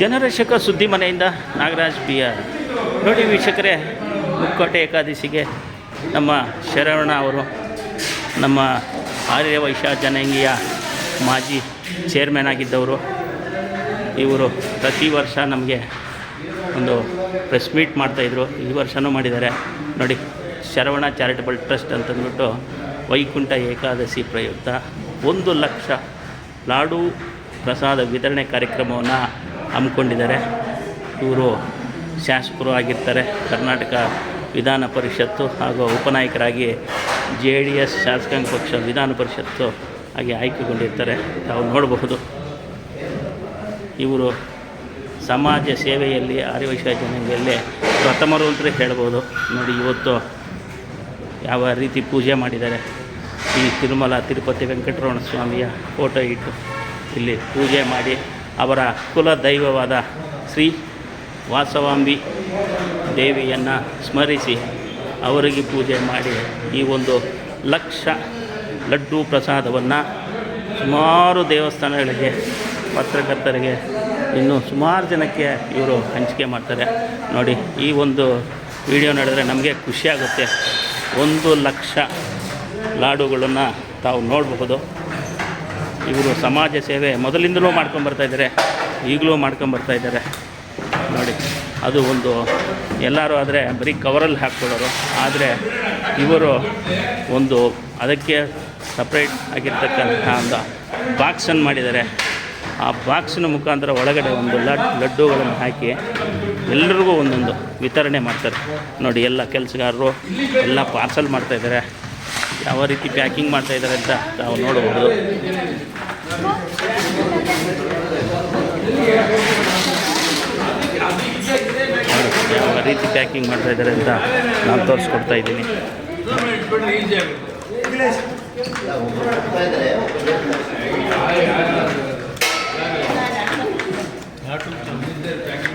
ಜನರಕ್ಷಕ ಸುದ್ದಿ ಮನೆಯಿಂದ Nagaraj B R ನೋಡಿ ವೀಕ್ಷಕರೇ, ಮುಕ್ಕೋಟೆ ಏಕಾದಶಿಗೆ ನಮ್ಮ ಶರವಣ ಅವರು, ನಮ್ಮ ಆರ್ಯ ವೈಶ್ಯ ಜನಾಂಗೀಯ ಮಾಜಿ ಚೇರ್ಮನ್ ಆಗಿದ್ದವರು. ಇವರು ಪ್ರತಿ ವರ್ಷ ನಮಗೆ ಒಂದು ಪ್ರೆಸ್ ಮೀಟ್ ಮಾಡ್ತಾಯಿದ್ರು ಈ ವರ್ಷವೂ ಮಾಡಿದ್ದಾರೆ. ನೋಡಿ, ಶರವಣ ಚಾರಿಟಬಲ್ ಟ್ರಸ್ಟ್ ಅಂತಂದ್ಬಿಟ್ಟು ವೈಕುಂಠ ಏಕಾದಶಿ ಪ್ರಯುಕ್ತ ಒಂದು ಲಕ್ಷ ಲಾಡು ಪ್ರಸಾದ ವಿತರಣೆ ಕಾರ್ಯಕ್ರಮವನ್ನು ಹಮ್ಮಿಕೊಂಡಿದ್ದಾರೆ. ಇವರು ಶಾಸಕರು ಆಗಿರ್ತಾರೆ. ಕರ್ನಾಟಕ ವಿಧಾನ ಪರಿಷತ್ತು ಹಾಗೂ ಉಪನಾಯಕರಾಗಿ ಜೆ ಡಿ ಎಸ್ ಶಾಸಕಾಂಗ ಪಕ್ಷ ವಿಧಾನ ಪರಿಷತ್ತು ಹಾಗೆ ಆಯ್ಕೆಗೊಂಡಿರ್ತಾರೆ. ತಾವು ನೋಡಬಹುದು. ಇವರು ಸಮಾಜ ಸೇವೆಯಲ್ಲಿ, ಆರ್ಯವೈಶ್ಯ ಜನಾಂಗದಲ್ಲಿ ಪ್ರಥಮರು ಅಂತಲೇ ಹೇಳ್ಬೋದು. ನೋಡಿ, ಇವತ್ತು ಯಾವ ರೀತಿ ಪೂಜೆ ಮಾಡಿದ್ದಾರೆ. ಈ ತಿರುಮಲ ತಿರುಪತಿ ವೆಂಕಟರಮಣ ಸ್ವಾಮಿಯ ಫೋಟೋ ಇಟ್ಟು ಇಲ್ಲಿ ಪೂಜೆ ಮಾಡಿ ಅವರ ಕುಲ ದೈವವಾದ ಶ್ರೀ ವಾಸವಾಂಬಿ ದೇವಿಯನ್ನು ಸ್ಮರಿಸಿ ಅವರಿಗೆ ಪೂಜೆ ಮಾಡಿ ಈ ಒಂದು ಲಕ್ಷ ಲಡ್ಡು ಪ್ರಸಾದವನ್ನು ಸುಮಾರು ದೇವಸ್ಥಾನಗಳಿಗೆ, ಪತ್ರಕರ್ತರಿಗೆ, ಇನ್ನು ಸುಮಾರು ಜನಕ್ಕೆ ಇವರು ಹಂಚಿಕೆ ಮಾಡ್ತಾರೆ. ನೋಡಿ, ಈ ಒಂದು ವಿಡಿಯೋ ನೋಡಿದ್ರೆ ನಮಗೆ ಖುಷಿಯಾಗುತ್ತೆ ಒಂದು ಲಕ್ಷ ಲಾಡುಗಳನ್ನು ತಾವು ನೋಡಬಹುದು. ಇವರು ಸಮಾಜ ಸೇವೆ ಮೊದಲಿಂದಲೂ ಮಾಡ್ಕೊಂಬರ್ತಾಯಿದ್ದಾರೆ ಈಗಲೂ ಮಾಡ್ಕೊಂಬರ್ತಾ ಇದ್ದಾರೆ. ನೋಡಿ, ಅದು ಒಂದು ಎಲ್ಲರೂ ಆದರೆ ಬರೀ ಕವರಲ್ಲಿ ಹಾಕ್ಕೊಳ್ಳೋರು. ಆದರೆ ಇವರು ಒಂದು ಅದಕ್ಕೆ ಸಪ್ರೇಟ್ ಆಗಿರ್ತಕ್ಕಂಥ ಒಂದು ಬಾಕ್ಸನ್ನು ಮಾಡಿದ್ದಾರೆ. ಆ ಬಾಕ್ಸಿನ ಮುಖಾಂತರ ಒಳಗಡೆ ಒಂದು ಲಡ್, ಲಡ್ಡುಗಳನ್ನು ಹಾಕಿ ಎಲ್ರಿಗೂ ಒಂದೊಂದು ವಿತರಣೆ ಮಾಡ್ತಾರೆ. ನೋಡಿ, ಎಲ್ಲ ಕೆಲಸಗಾರರು ಎಲ್ಲ ಪಾರ್ಸಲ್ ಮಾಡ್ತಾಯಿದ್ದಾರೆ ಯಾವ ರೀತಿ ಪ್ಯಾಕಿಂಗ್ ಮಾಡ್ತಾ ಇದ್ದಾರೆ ಅಂತ ನಾವು ನೋಡಬಹುದು. ನೋಡಿ, ಯಾವ ರೀತಿ ಪ್ಯಾಕಿಂಗ್ ಮಾಡ್ತಾ ಇದ್ದಾರೆ ಅಂತ ನಾನು ತೋರಿಸ್ಕೊಡ್ತಾ ಇದ್ದೀನಿ.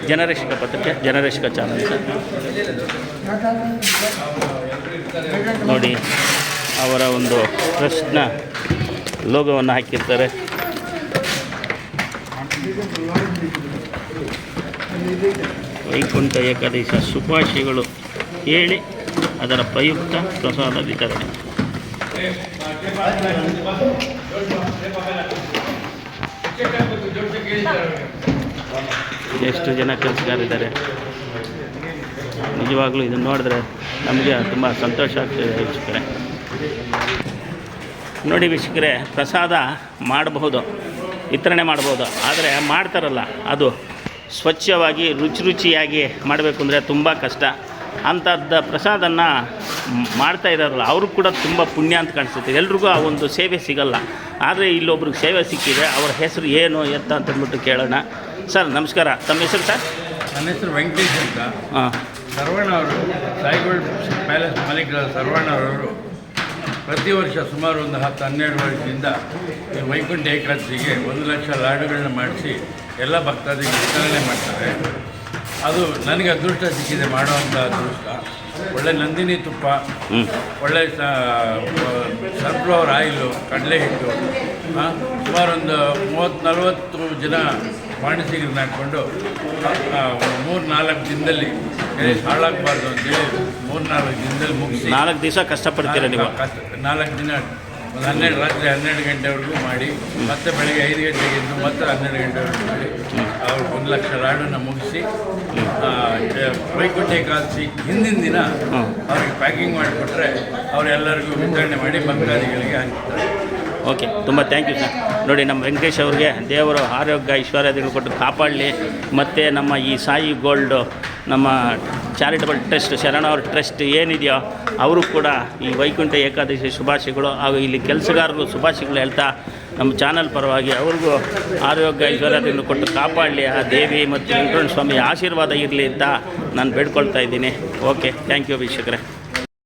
ಜನರೇಶಿಕ ಪತ್ರಿಕೆ ಜನರೇಶಿಕ ಚಾನಲ್ ಸರ್ ನೋಡಿ. ಅವರ ಒಂದು ಟ್ರಸ್ಟ್ನ ಲೋಗವನ್ನು ಹಾಕಿರ್ತಾರೆ. ವೈಕುಂಠ ಏಕಾದಶಿ ಶುಭಾಶಯಗಳು ಹೇಳಿ ಅದರ ಪ್ರಯುಕ್ತ ಪ್ರಸಾದ ವಿತರಣೆ. ಎಷ್ಟು ಜನ ಕೆಲಸಗಾರಿದ್ದಾರೆ? ನಿಜವಾಗ್ಲೂ ಇದನ್ನು ನೋಡಿದ್ರೆ ನಮಗೆ ತುಂಬ ಸಂತೋಷ ಆಗ್ತದೆ ವೀಕ್ಷಕರೇ. ನೋಡಿ ವೀಕ್ಷಕರೇ ಪ್ರಸಾದ ಮಾಡಬಹುದು ವಿತರಣೆ ಮಾಡ್ಬೋದು ಆದರೆ ಮಾಡ್ತಾರಲ್ಲ ಅದು ಸ್ವಚ್ಛವಾಗಿ ರುಚಿ ರುಚಿಯಾಗಿ ಮಾಡಬೇಕು ಅಂದರೆ ತುಂಬ ಕಷ್ಟ. ಅಂಥದ್ದು ಪ್ರಸಾದನ್ನು ಮಾಡ್ತಾ ಇದ್ದಾರಲ್ಲ ಅವ್ರಿಗೆ ಕೂಡ ತುಂಬ ಪುಣ್ಯ ಅಂತ ಕಾಣಿಸುತ್ತೆ. ಎಲ್ರಿಗೂ ಆ ಒಂದು ಸೇವೆ ಸಿಗಲ್ಲ. ಆದರೆ ಇಲ್ಲೊಬ್ರಿಗೆ ಸೇವೆ ಸಿಕ್ಕಿದೆ ಅವರ ಹೆಸರು ಏನು ಎತ್ತ ಅಂತಂದ್ಬಿಟ್ಟು ಕೇಳೋಣ. ಸರ್ ನಮಸ್ಕಾರ. ತಮ್ಮ ಹೆಸರು ಸರ್? ನನ್ನ ಹೆಸರು ವೆಂಕಟೇಶ್ ಅಂತ. ಹಾಂ. ಸರ್ವಣ್ಣ ಅವರು ಸಾಯಿಗೋಲ್ಡ್ ಪ್ಯಾಲೇಸ್ ಮಾಲೀಕರಾದ ಸರ್ವಣ್ಣ ಅವರು ಪ್ರತಿ ವರ್ಷ ಸುಮಾರು ಒಂದು ಹತ್ತು ಹನ್ನೆರಡು ವರ್ಷದಿಂದ ಈ ವೈಕುಂಠ ಏಕಾದಶಿಗೆ ಒಂದು ಲಕ್ಷ ಲಾಡುಗಳನ್ನ ಮಾಡಿಸಿ ಎಲ್ಲ ಭಕ್ತಾದಿಗೆ ವಿತರಣೆ ಮಾಡ್ತಾರೆ. ಅದು ನನಗೆ ಅದೃಷ್ಟ ಸಿಕ್ಕಿದೆ ಮಾಡುವಂಥ ಅದೃಷ್ಟ. ಒಳ್ಳೆ ನಂದಿನಿ ತುಪ್ಪ ಒಳ್ಳೆ ಸನ್ಫ್ಲವರ್ ಆಯಿಲು ಕಡಲೆ ಹಿಟ್ಟು ಸುಮಾರೊಂದು ಸುಮಾರು ಒಂದು ಮೂವತ್ತು ನಲವತ್ತು ಜನ ಬಾಣಸಿಗರನ್ನ ಹಾಕ್ಕೊಂಡು ಮೂರು ನಾಲ್ಕು ದಿನದಲ್ಲಿ ಹಾಳಾಗಬಾರ್ದು ಅಂತೇಳಿ ಮೂರು ನಾಲ್ಕು ದಿನದಲ್ಲಿ ಮುಗಿಸಿ. ನಾಲ್ಕು ದಿವಸ ಕಷ್ಟಪಡ್ತೀರ ನೀವು? ನಾಲ್ಕು ದಿನ ಒಂದು ಹನ್ನೆರಡು ರಾತ್ರಿ ಹನ್ನೆರಡು ಗಂಟೆವರೆಗೂ ಮಾಡಿ ಮತ್ತೆ ಬೆಳಗ್ಗೆ ಐದು ಗಂಟೆಗೆ ಇದ್ದು ಮತ್ತೆ ಹನ್ನೆರಡು ಗಂಟೆವರೆಗೂ ಮಾಡಿ ಅವ್ರು ಒಂದು ಲಕ್ಷ ರಾಡನ್ನು ಮುಗಿಸಿ ವೈಕುಂಠ ಕಾಲಿಸಿ ಹಿಂದಿನ ದಿನ. ಅವ್ರಿಗೆ ಪ್ಯಾಕಿಂಗ್ ಮಾಡಿಕೊಟ್ರೆ ಅವರೆಲ್ಲರಿಗೂ ವಿತರಣೆ ಮಾಡಿ ಬಂಗಾರಿಗಳಿಗೆ ಹಾಕ್ತಾರೆ ಓಕೆ, ತುಂಬ ಥ್ಯಾಂಕ್ ಯು ಸರ್ ನೋಡಿ, ನಮ್ಮ ವೆಂಕಟೇಶ್ ಅವ್ರಿಗೆ ದೇವರು ಆರೋಗ್ಯ ಐಶ್ವರ್ಯಗಳು ಕೊಟ್ಟು ಕಾಪಾಡಲಿ. ಮತ್ತು ನಮ್ಮ ಈ ಸಾಯಿ ಗೋಲ್ಡು ನಮ್ಮ ಚಾರಿಟಬಲ್ ಟ್ರಸ್ಟ್ ಶರಣ ಅವ್ರ ಟ್ರಸ್ಟ್ ಏನಿದೆಯೋ, ಅವರು ಕೂಡ ಈ ವೈಕುಂಠ ಏಕಾದಶಿ ಶುಭಾಶಯಗಳು ಹಾಗೂ ಇಲ್ಲಿ ಕೆಲಸಗಾರರು ಶುಭಾಶಯಗಳು ಹೇಳ್ತಾ ನಮ್ಮ ಚಾನಲ್ ಪರವಾಗಿ ಅವ್ರಿಗೂ ಆರೋಗ್ಯ, ಐಶ್ವರ್ಯತೆಯನ್ನು ಕೊಟ್ಟು ಕಾಪಾಡಲಿ. ಆ ದೇವಿ ಮತ್ತು ವೆಂಕಟೇಶ್ವರ ಸ್ವಾಮಿ ಆಶೀರ್ವಾದ ಇರಲಿ ಅಂತ ನಾನು ಬೇಡ್ಕೊಳ್ತಾ ಇದ್ದೀನಿ. ಓಕೆ ಥ್ಯಾಂಕ್ ಯು ವೀಕ್ಷಕರೇ